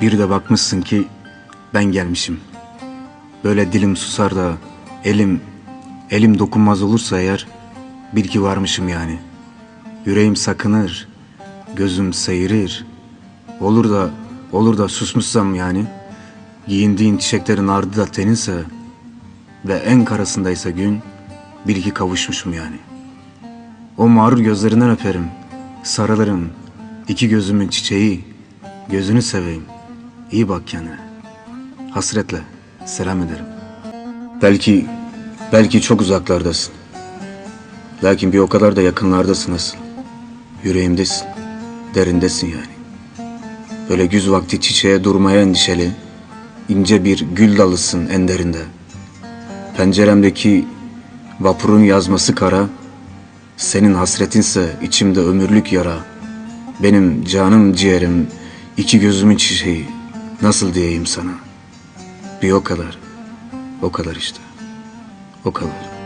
Bir de bakmışsın ki ben gelmişim. Böyle dilim susar da elim elim dokunmaz olursa eğer bil ki varmışım yani. Yüreğim sakınır, gözüm seyrir. Olur da olur da susmuşsam yani. Giyindiğin çiçeklerin ardı da teninse ve en karasındaysa gün bil ki kavuşmuşum yani. O mağrur gözlerinden öperim, sarılırım. iki gözümün çiçeği, gözünü seveyim. İyi bak kendine. Hasretle selam ederim. Belki, belki çok uzaklardasın. Lakin bir o kadar da yakınlardasın asıl. Yüreğimdesin, derindesin yani. Böyle güz vakti çiçeğe durmaya endişeli, ince bir gül dalısın en derinde. Penceremdeki vapurun yazması kara, senin hasretinse içimde ömürlük yara. Benim canım ciğerim, iki gözümün çiçeği. Nasıl diyeyim sana? Bir o kadar. O kadar işte. O kadar.